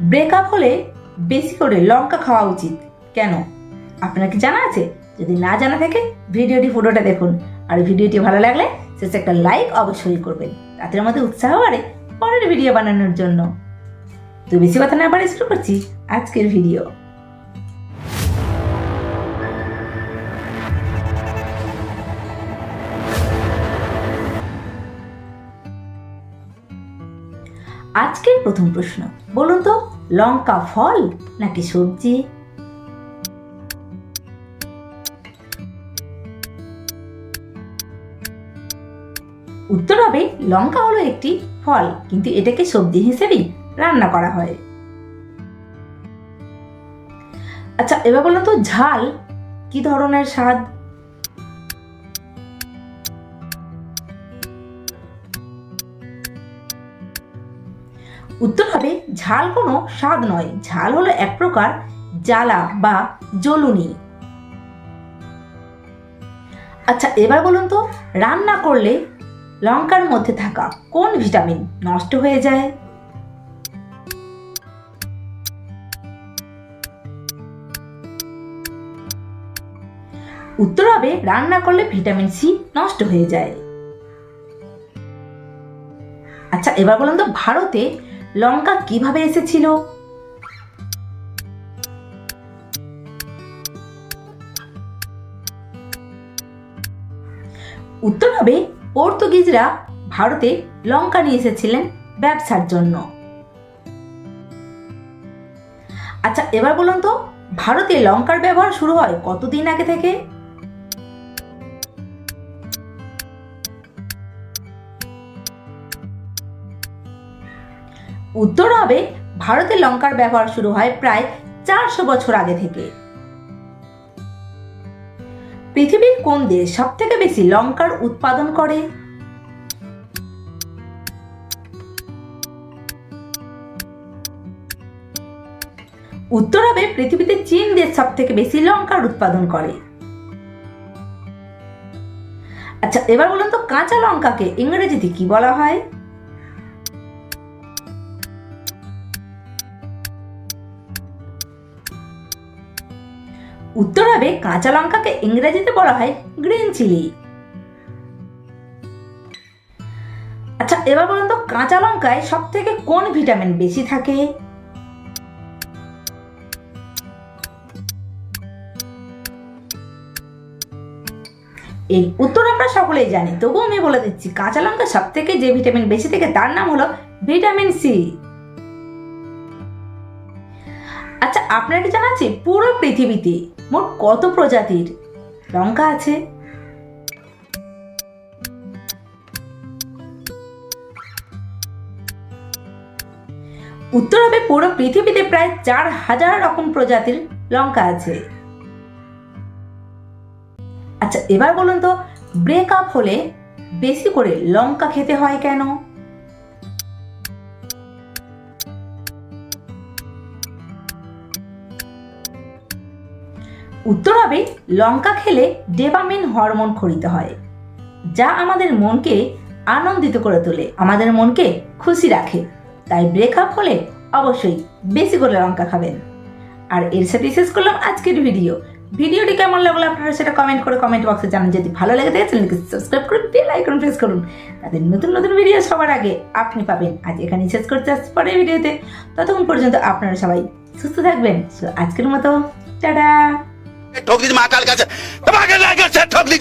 Breakup হলে বেশি করে লঙ্কা খাওয়া উচিত। কেন? আপনার কি জানা আছে? যদি না জানা থাকে, ভিডিওটি, ফটোটা দেখুন। আর ভিডিওটি ভালো লাগলে শেষে একটা লাইক অবশ্যই করবেন। তাতে আমাদের উৎসাহ বাড়ে পরের ভিডিও বানানোর জন্য। তো বেশি কথা না বাড়ি শুরু করছি আজকের ভিডিও আজকের প্রথম প্রশ্ন। বলুন তো, লঙ্কা ফল নাকি সবজি? উত্তর হবে, লঙ্কা হলো একটি ফল, কিন্তু এটাকে সবজি হিসেবেই রান্না করা হয়। আচ্ছা এবার বলুন তো, ঝাল কি ধরনের স্বাদ? উত্তর হবে ঝাল কোনো স্বাদ নয়। ঝাল হলো এক প্রকার জ্বালা বা জ্বলুনি। আচ্ছা এবার বলুন তো, রান্না করলে লঙ্কার মধ্যে থাকা কোন ভিটামিন নষ্ট হয়ে যায়? উত্তর হবে রান্না করলে ভিটামিন সি নষ্ট হয়ে যায়। আচ্ছা এবার বলুন তো, ভারতে লঙ্কা কীভাবে এসেছিল? উত্তর হবে, পর্তুগিজরা ভারতে লঙ্কা নিয়ে এসেছিলেন ব্যবসার জন্য। আচ্ছা এবার বলুন তো, ভারতে লঙ্কার ব্যবহার শুরু হয় কতদিন আগে থেকে? উত্তর হবে, ভারতে লঙ্কার ব্যবহার শুরু হয় প্রায় চারশো বছর আগে থেকে। পৃথিবীর কোন দেশ সব থেকে বেশি লঙ্কার উৎপাদন করে? উত্তর হবে, পৃথিবীতে চীন দেশ সব থেকে বেশি লঙ্কার উৎপাদন করে। আচ্ছা এবার বলুন তো, কাঁচা লঙ্কাকে ইংরেজিতে কি বলা হয়? উত্তর হবে কাঁচা লঙ্কাকে ইংরেজিতে বলা হয় গ্রিন চিলি। আচ্ছা এবার বলুন তো, কাঁচা লঙ্কায় সব থেকে কোন ভিটামিন বেশি থাকে? এর উত্তর আমরা সকলেই জানি, তবুও আমি বলে দিচ্ছি, কাঁচা লঙ্কা সব থেকে যে ভিটামিন বেশি থেকে তার নাম হলো ভিটামিন সি। আচ্ছা আপনার কি জানা আছে? পুরো পৃথিবীতে মোট কত প্রজাতির? লঙ্কা আছে। উত্তর হবে পুরো পৃথিবীতে প্রায় চার হাজার রকম প্রজাতির লঙ্কা আছে। আচ্ছা এবার বলুন তো ব্রেকআপ হলে বেশি করে লঙ্কা খেতে হয় কেন? উত্তর হবে লঙ্কা খেলে ডেপামিন হরমোন খরিত হয় যা আমাদের মনকে আনন্দিত করে তোলে আমাদের মনকে খুশি রাখে। তাই ব্রেকআপ হলে অবশ্যই বেশি করে লঙ্কা খাবেন। আর এর সাথে শেষ করলাম আজকের ভিডিও ভিডিওটি কেমন লাগল আপনারা সেটা কমেন্ট করে কমেন্ট বক্সে জানান। যদি ভালো লাগে থাকে চ্যানেলকে সাবস্ক্রাইব করুন বেল আইকন প্রেস করুন তাদের নতুন নতুন ভিডিও সবার আগে আপনি পাবেন। আজ এখানে শেষ করতে আসছি পরের ভিডিওতে ততক্ষণ পর্যন্ত আপনারা সবাই সুস্থ থাকবেন। So, আজকের মতো টাটা! ठोक दीजिए महाकाल का ठोक दीजिए।